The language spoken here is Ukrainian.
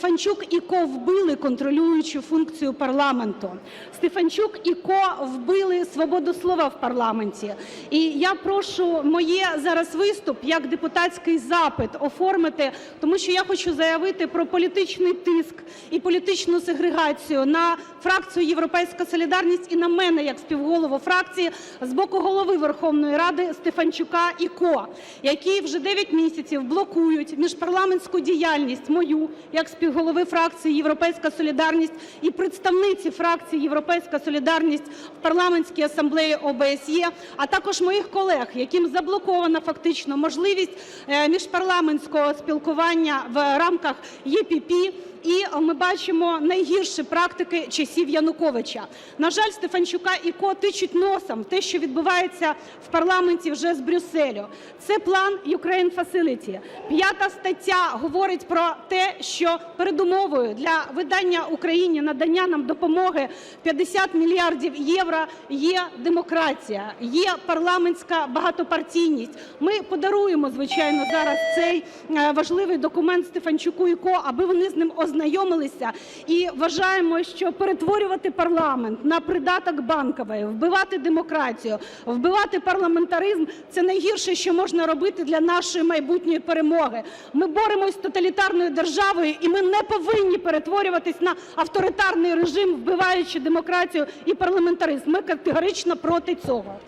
Стефанчук і Ко вбили контролюючу функцію парламенту. Стефанчук і Ко вбили свободу слова в парламенті. І я прошу моє зараз виступ як депутатський запит оформити, тому що я хочу заявити про політичний тиск і політичну сегрегацію на фракцію "Європейська солідарність" і на мене як співголову фракції з боку Голови Верховної Ради Стефанчука і Ко, які вже 9 місяців блокують міжпарламентську діяльність мою як співголови фракції "Європейська солідарність" і представниці фракції "Європейська солідарність" в Парламентській асамблеї ОБСЄ, а також моїх колег, яким заблокована фактично можливість е, міжпарламентського спілкування в рамках ЄПП. І ми бачимо найгірші практики часів Януковича. На жаль, Стефанчука і Ко тичуть носом те, що відбувається в парламенті вже з Брюсселю. Це план Ukraine Facility. П'ята стаття говорить про те, що передумовою для видання Україні, надання нам допомоги 50 мільярдів євро є демократія, є парламентська багатопартійність. Ми подаруємо, звичайно, зараз цей е, важливий документ Стефанчуку і Ко, аби вони з ним ознайомилися. І вважаємо, що перетворювати парламент на придаток Банкової, вбивати демократію, вбивати парламентаризм – це найгірше, що можна робити для нашої майбутньої перемоги. Ми боремось з тоталітарною державою, і ми не повинні перетворюватись на авторитарний режим, вбиваючи демократію і парламентаризм. Ми категорично проти цього.